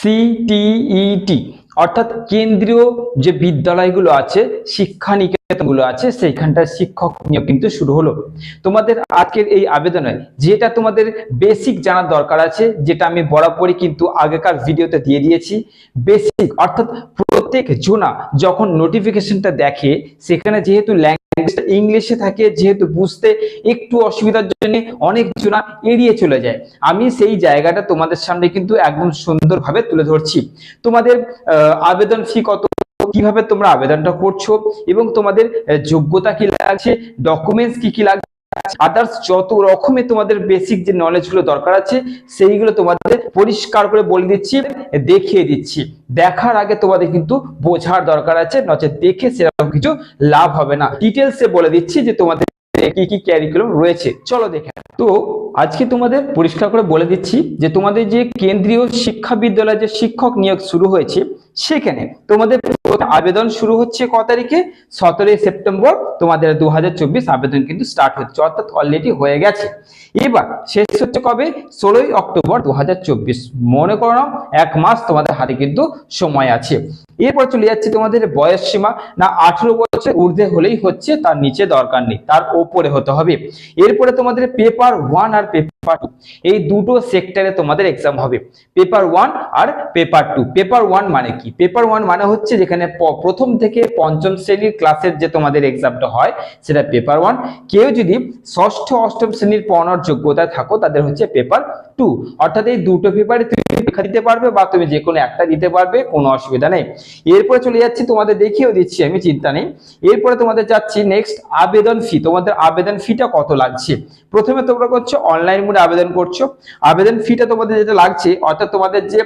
সিটিইটি অর্থাৎ কেন্দ্রীয় যে বিদ্যালয়গুলো আছে শিক্ষা নিকেতনগুলো আছে সেইখানটার শিক্ষক নিয়োগ কিন্তু শুরু হলো। তোমাদের আজকের এই আবেদনে যেটা তোমাদের বেসিক জানার দরকার আছে, যেটা আমি বরাবরই কিন্তু আগেকার ভিডিওতে দিয়ে দিয়েছি। বেসিক অর্থাৎ প্রত্যেক জোনা যখন নোটিফিকেশনটা দেখে, সেখানে যেহেতু ইংলিশে থাকে, যেহেতু বুঝতে একটু অসুবিধার জন্য অনেক জনা এড়িয়ে চলে যায়। আমি সেই জায়গাটা তোমাদের সামনে কিন্তু একদম সুন্দরভাবে তুলে ধরছি। তোমাদের আবেদন ফি কত? কীভাবে তোমরা আবেদনটা করছ? এবং তোমাদের যোগ্যতা কি লাগছে? ডকুমেন্টস কি কি লাগছে? আদার্স যত রকমের তোমাদের বেসিক যে নলেজগুলো দরকার আছে, সেইগুলো তোমাদের পরিষ্কার করে বলে দিচ্ছি, দেখিয়ে দিচ্ছি। দেখার আগে তোমাদের কিন্তু বোঝার দরকার আছে, নচে দেখে সেরকম কিছু লাভ হবে না। ডিটেলসে বলে দিচ্ছি যে তোমাদের কি কি ক্যারিকুলাম রয়েছে। চলো দেখে তো আজকে তোমাদের পরিষ্কার করে বলে দিচ্ছি যে তোমাদের যে কেন্দ্রীয় শিক্ষা বিদ্যালয়ে যে শিক্ষক নিয়োগ শুরু হয়েছে, সেখানে তোমাদের আবেদন শুরু হচ্ছে ক তারিখে? সতেরোই সেপ্টেম্বর তোমাদের দু হাজার চব্বিশ আবেদন কিন্তু স্টার্ট হচ্ছে, অর্থাৎ অলরেডি হয়ে গেছে। এবার শেষ হচ্ছে কবে? ষোলোই অক্টোবর দু হাজার চব্বিশ। মনে করো এক মাস তোমাদের হাতে কিন্তু সময় আছে। এরপর চলে যাচ্ছে তোমাদের বয়স সীমা। না, আঠেরো বছর ঊর্ধ্বে হলেই হচ্ছে, তার নিচে দরকার নেই, তার ওপরে হতে হবে। এরপরে তোমাদের পেপার ওয়ান আর পেপার টু এই দুটো সেক্টরে তোমাদের এক্সাম হবে। পেপার ওয়ান আর পেপার টু পেপার ওয়ান মানে কি? পেপার ওয়ান মানে হচ্ছে যেখানে প্রথম থেকে পঞ্চম শ্রেণির ক্লাসের যে তোমাদের এক্সামটা হয়, সেটা পেপার ওয়ান কেউ যদি ষষ্ঠ, অষ্টম শ্রেণির পড়ানোর যোগ্যতায় থাকো, তাদের হচ্ছে পেপার টু অর্থাৎ এই দুটো পেপারে তুমি পরীক্ষা দিতে পারবে বা তুমি যে কোনো একটা দিতে পারবে, কোনো অসুবিধা নেই। এরপরে চলে যাচ্ছি, তোমাদের দেখিয়েও দিচ্ছি, আমি চিন্তা নেই। এরপরে তোমাদের যাচ্ছি নেক্সট আবেদন ফি তোমাদের আবেদন ফিটা কত লাগছে? প্রথমে তোমরা করছ অনলাইন মোডে আবেদন করছ। আবেদন ফিটা তোমাদের যেটা লাগছে, অর্থাৎ তোমাদের যে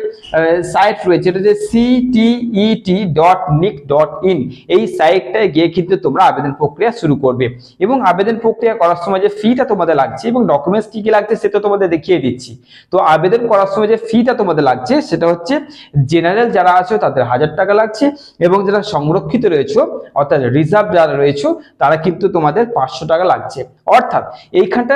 সাইট রয়েছে, এটা যে CTET dot nic dot in এই সাইটটায় গিয়ে কিন্তু তোমরা আবেদন প্রক্রিয়া শুরু করবে। এবং আবেদন প্রক্রিয়া করার সময় যে ফিটা তোমাদের লাগছে এবং ডকুমেন্টস কি কি লাগছে সেটা তোমাদের দেখিয়ে দিচ্ছি। তো আবেদন করার সময় যে ফিটা তোমাদের লাগছে, সেটা হচ্ছে জেনারেল যারা আছে তাদের হাজার টাকা লাগছে এবং যারা সংরক্ষিত রয়েছে, অর্থাৎ রিজার্ভ যারা রয়েছে, তারা কিন্তু তোমাদের পাঁচশো টাকা লাগছে। অর্থাৎ এইখানটা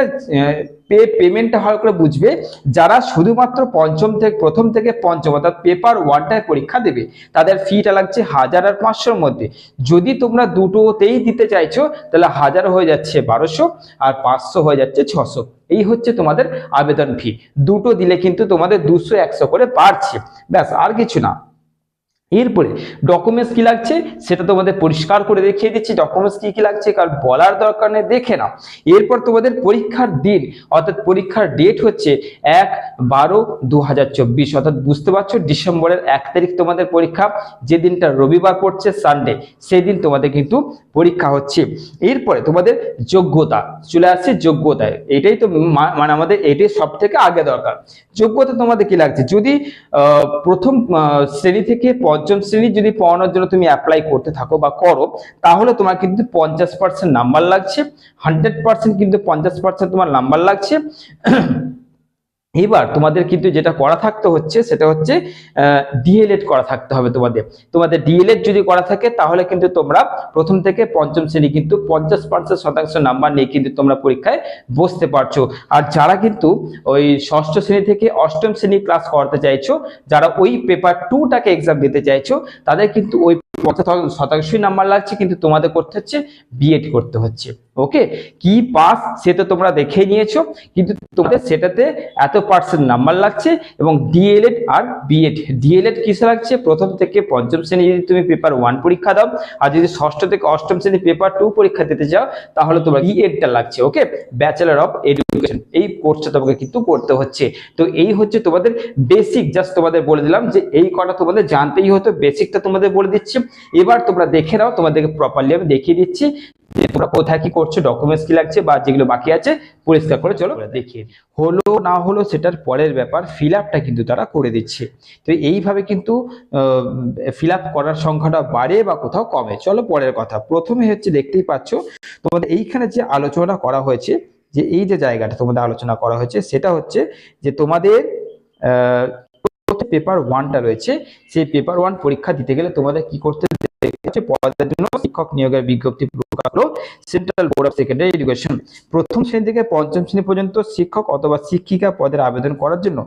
পে পেমেন্টটা ভালো করে বুঝবে। যারা শুধুমাত্র পঞ্চম থেকে, প্রথম থেকে পঞ্চম অর্থাৎ পেপার ওয়ানটায় পরীক্ষা দেবে, তাদের ফিটা লাগছে হাজার আর পাঁচশোর মধ্যে। যদি তোমরা দুটোতেই দিতে চাইছো, তাহলে হাজার হয়ে যাচ্ছে বারোশো আর পাঁচশো হয়ে যাচ্ছে ছশো। এই হচ্ছে তোমাদের আবেদন ফি দুটো দিলে কিন্তু তোমাদের দুশো, একশো করে বাড়ছে। ব্যাস, আর কিছু না। এরপরে ডকুমেন্টস কি লাগছে? সেটা তোমাদের পরিষ্কার করে দেখিয়ে দিচ্ছি। ডকুমেন্টস কি কি লাগছে? কারণ বলার দরকার নেই, দেখে নাও। এরপর তোমাদের পরীক্ষার দিন অর্থাৎ পরীক্ষার ডেট হচ্ছে এক বারো দু অর্থাৎ বুঝতে পারছ, ডিসেম্বরের এক তারিখ তোমাদের পরীক্ষা, যে দিনটা রবিবার পড়ছে সানডে সেই দিন তোমাদের কিন্তু পরীক্ষা হচ্ছে। এরপরে তোমাদের যোগ্যতা, চলে আসছে যোগ্যতায়। এটাই তো মানে আমাদের এটাই সব থেকে আগে দরকার। যোগ্যতা তোমাদের কি লাগছে? যদি প্রথম শ্রেণি থেকে পঞ্চম শ্রেণি যদি পড়ানোর জন্য তুমি অ্যাপ্লাই করতে থাকো বা করো, তাহলে তোমার কিন্তু পঞ্চাশ পার্সেন্ট নাম্বার লাগছে। হান্ড্রেড পার্সেন্ট কিন্তু পঞ্চাশ পার্সেন্ট তোমার নাম্বার লাগছে। এবার তোমাদের কিন্তু যেটা করা থাকতে হচ্ছে, সেটা হচ্ছে ডিএলএড করা থাকতে হবে তোমাদের। তোমাদের ডিএলএড যদি করা থাকে, তাহলে কিন্তু তোমরা প্রথম থেকে পঞ্চম শ্রেণি কিন্তু পঞ্চাশ পার্সেন্ট শতাংশ নাম্বার নিয়ে কিন্তু তোমরা পরীক্ষায় বসতে পারছ। আর যারা কিন্তু ওই ষষ্ঠ শ্রেণি থেকে অষ্টম শ্রেণি ক্লাস করাতে চাইছো, যারা ওই পেপার টুটাকে এক্সাম দিতে চাইছো, তাদের কিন্তু ওই পঞ্চাশ শতাংশই নাম্বার লাগছে, কিন্তু তোমাদের করতে হচ্ছে বিএড করতে হচ্ছে। ওকে কি পাস সে তো তোমরা দেখে নিয়েছো, কিন্তু তোমাদের সেটাতে এত পার্সেন্ট নাম্বার লাগছে এবং ডিএলএড আর বিএড ডিএলএড কিসে লাগছে? প্রথম থেকে পঞ্চম শ্রেণি যদি তুমি পেপার ওয়ান পরীক্ষা দাও, আর যদি ষষ্ঠ থেকে অষ্টম শ্রেণি পেপার টু পরীক্ষা দিতে চাও তাহলে তোমার বিএডটা লাগছে ওকে ব্যাচেলার অফ এডুকেশন এই কোর্সটা তোমাকে কিন্তু করতে হচ্ছে। তো এই হচ্ছে তোমাদের বেসিক জাস্ট তোমাদের বলে দিলাম যে এই কটা তোমাদের জানতেই হতো বেসিকটা তোমাদের বলে দিচ্ছি। এবার তোমরা দেখে নাও, তোমাদেরকে প্রপারলি আমি দেখিয়ে দিচ্ছি। যে তোমরা কোথায় কি করছ ডকুমেন্টস কি লাগছে বা যেগুলো বাকি আছে পরিষ্কার করে চলো দেখিয়ে হলো না হলো সেটার পরের ব্যাপার ফিল আপটা কিন্তু তারা করে দিচ্ছে। তো এইভাবে কিন্তু ফিল আপ করার সংখ্যাটা বাড়ে বা কোথাও কমে। চলো পরের কথা। প্রথমে হচ্ছে দেখতেই পাচ্ছ তোমাদের এইখানে যে আলোচনা করা হয়েছে যে এই যে জায়গাটা তোমাদের আলোচনা করা হয়েছে সেটা হচ্ছে যে তোমাদের পেপার ওয়ানটা রয়েছে। সেই পেপার ওয়ান পরীক্ষা দিতে গেলে তোমাদের কি করতে পদের জন্য শিক্ষক নিয়োগের বিজ্ঞপ্তি প্রকাশ হলো central board of secondary education প্রথম শ্রেণি থেকে পঞ্চম শ্রেণি পর্যন্ত শিক্ষক অথবা শিক্ষিকা পদের আবেদন করার জন্য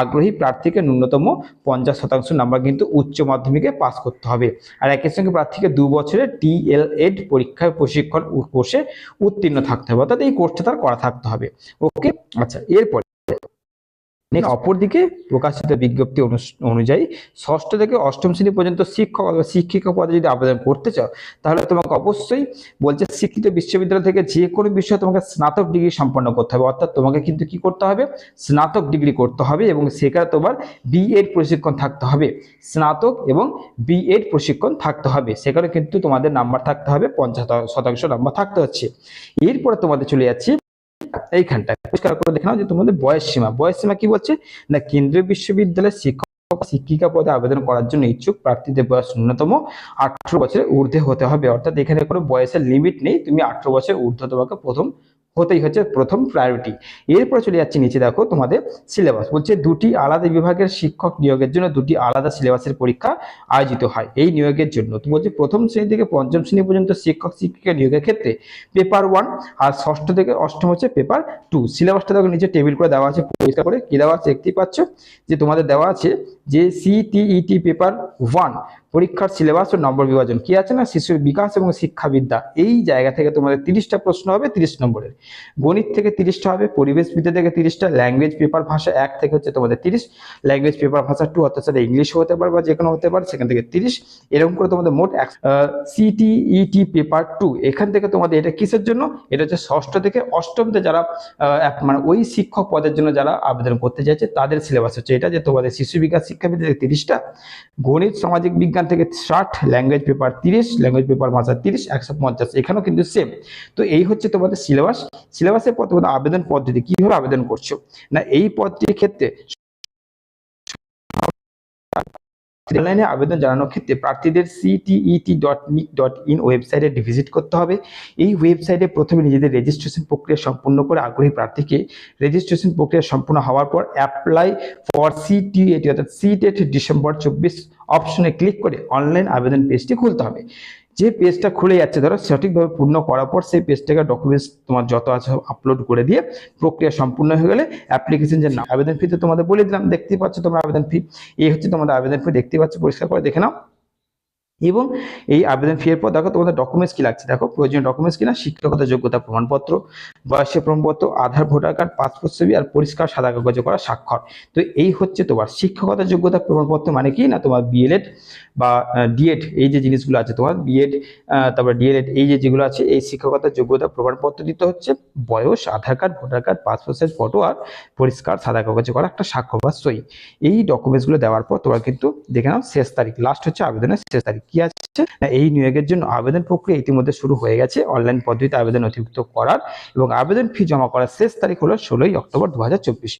আগ্রহী প্রার্থীকে ন্যূনতম পঞ্চাশ শতাংশ নাম্বার কিন্তু উচ্চ মাধ্যমিকে পাস করতে হবে। আর একই সঙ্গে প্রার্থীকে দু বছরের টিএলএড পরীক্ষায় প্রশিক্ষণ কোর্সে উত্তীর্ণ থাকতে হবে। অর্থাৎ এই কোর্সটা তার করা থাকতে হবে। ওকে? আচ্ছা এরপর নেক্সট অপরদিকে প্রকাশিত বিজ্ঞপ্তি অনুযায়ী ষষ্ঠ থেকে অষ্টম শ্রেণি পর্যন্ত শিক্ষক অথবা শিক্ষিকা পদে যদি আবেদন করতে চাও, তাহলে তোমাকে অবশ্যই বলছে শিক্ষিত বিশ্ববিদ্যালয় থেকে যে কোনো বিষয়ে তোমাকে স্নাতক ডিগ্রি সম্পন্ন করতে হবে। অর্থাৎ তোমাকে কিন্তু কি করতে হবে? স্নাতক ডিগ্রি করতে হবে এবং সেখানে তোমার বিএড প্রশিক্ষণ থাকতে হবে। স্নাতক এবং বিএড প্রশিক্ষণ থাকতে হবে। সেখানে কিন্তু তোমাদের নাম্বার থাকতে হবে, পঞ্চাশ শতাংশ নাম্বার থাকতে হচ্ছে। এরপরে তোমাদের চলে যাচ্ছি এইখানটায় পরিষ্কার করে দেখে নাও যে তোমাদের বয়স সীমা। বয়স সীমা কি বলছে? না, কেন্দ্রীয় বিশ্ববিদ্যালয়ের শিক্ষক, শিক্ষিকা পদে আবেদন করার জন্য ইচ্ছুক প্রার্থীদের বয়স ন্যূনতম আঠারো বছরের ঊর্ধ্বে হতে হবে। অর্থাৎ এখানে কোনো বয়সের লিমিট নেই। তুমি আঠারো বছর ঊর্ধ্ব তোমাকে প্রথম হতেই হচ্ছে প্রথম প্রায়োরিটি এরপরে চলে যাচ্ছে নিচে, দেখো তোমাদের সিলেবাস বলছে দুটি আলাদা বিভাগের শিক্ষক নিয়োগের জন্য দুটি আলাদা সিলেবাসের পরীক্ষা আয়োজিত হয়। এই নিয়োগের জন্য তো বলছে প্রথম শ্রেণি থেকে পঞ্চম শ্রেণি পর্যন্ত শিক্ষক শিক্ষিকা নিয়োগের ক্ষেত্রে পেপার ওয়ান আর ষষ্ঠ থেকে অষ্টম হচ্ছে পেপার টু সিলেবাসটা দেখো নিচে টেবিল করে দেওয়া আছে, পরিষ্কার করে। কি দেওয়া আছে? দেখতেই পাচ্ছ যে তোমাদের দেওয়া আছে যে সিটিইটি পেপার ওয়ান পরীক্ষার সিলেবাস ও নম্বর বিভাজন। কি আছে না? শিশুর বিকাশ এবং শিক্ষাবিদ্যা। এই জায়গা থেকে তোমাদের তিরিশটা প্রশ্ন হবে, তিরিশ নম্বরের। গণিত থেকে তিরিশটা হবে, পরিবেশ বিদ্যা থেকে তিরিশটা ল্যাঙ্গুয়েজ পেপার ভাষা এক থেকে হচ্ছে তোমাদের তিরিশ। ল্যাঙ্গুয়েজ পেপার ভাষা টু অর্থাৎ সেটা ইংলিশ হতে পারে বা যে কোনো হতে পারে, সেখান থেকে তিরিশ। এরকম করে তোমাদের মোট এক সিটিইটি পেপার টু এখান থেকে তোমাদের এটা কিসের জন্য? এটা হচ্ছে ষষ্ঠ থেকে অষ্টমতে যারা মানে ওই শিক্ষক পদের জন্য যারা আবেদন করতে চাইছে, তাদের সিলেবাস হচ্ছে এটা যে তোমাদের শিশু বিকাশ শিক্ষাবিদ্যা থেকে তিরিশটা। গণিত, সামাজিক বিজ্ঞান থেকে ষাট ল্যাঙ্গুয়েজ পেপার তিরিশ ল্যাঙ্গুয়েজ পেপার ভাষা তিরিশ, একশো পঞ্চাশ। এখানেও কিন্তু সেম তো এই হচ্ছে তোমাদের সিলেবাস সিলেবাসের পর তোমাদের আবেদন পদ্ধতি, কীভাবে আবেদন করছ? না, এই পদ্ধতির ক্ষেত্রে অনলাইনে আবেদন জানানোর ক্ষেত্রে প্রার্থীদের CTET dot nic dot in ওয়েবসাইটে ভিজিট করতে হবে। এই ওয়েবসাইটে প্রথমে নিজেদের রেজিস্ট্রেশন প্রক্রিয়া সম্পূর্ণ করে আগ্রহী প্রার্থীকে রেজিস্ট্রেশন প্রক্রিয়া সম্পূর্ণ হওয়ার পর অ্যাপ্লাই ফর সিটিইটি অর্থাৎ সিটেট ডিসেম্বর চব্বিশ অপশনে ক্লিক করে অনলাইন আবেদন পেজটি খুলতে হবে। যে পেজটা খুলে যাচ্ছে, ধরো সঠিকভাবে পূর্ণ করার পর সেই পেজটাকে ডকুমেন্টস তোমার যত আছে আপলোড করে দিয়ে প্রক্রিয়া সম্পূর্ণ হয়ে গেলে অ্যাপ্লিকেশন যে আবেদন ফি তো তোমাদের বলে দিলাম, দেখতেই পাচ্ছ তোমার আবেদন ফি এই হচ্ছে তোমাদের আবেদন ফি দেখতে পাচ্ছ, পরিষ্কার করে দেখে নাও। এবং এই আবেদন ফি এর পর দেখো তোমাদের ডকুমেন্টস কি লাগছে? দেখো, প্রয়োজনীয় ডকুমেন্টস কিনা শিক্ষকতা যোগ্যতা প্রমাণপত্র, বয়সের প্রমাণপত্র, আধার, ভোটার কার্ড পাসপোর্ট ছবি আর পরিষ্কার সাদা কাগজে করা স্বাক্ষর। তো এই হচ্ছে তোমার শিক্ষকতা যোগ্যতা প্রমাণপত্র মানে কি না? তোমার বিএলএড বা ডিএড এই যে জিনিসগুলো আছে তোমার বিএড তারপর ডিএলএড এই যে যেগুলো আছে, এই শিক্ষকতার যোগ্যতা প্রমাণপত্র দিতে হচ্ছে। বয়স, Aadhaar card voter card passport size photo আর পরিষ্কার সাদা কাগজে করা একটা স্বাক্ষর বা সই। এই ডকুমেন্টসগুলো দেওয়ার পর তোমরা কিন্তু দেখে নাও শেষ তারিখ লাস্ট হচ্ছে আবেদনের শেষ তারিখ। কি আছে? এই নিয়োগের জন্য আবেদন প্রক্রিয়া ইতিমধ্যে শুরু হয়ে গেছে। অনলাইন পদ্ধতিতে আবেদন নথিভুক্ত করার এবং আবেদন ফি জমা করার শেষ তারিখ হলো ষোলোই অক্টোবর দু হাজার চব্বিশ।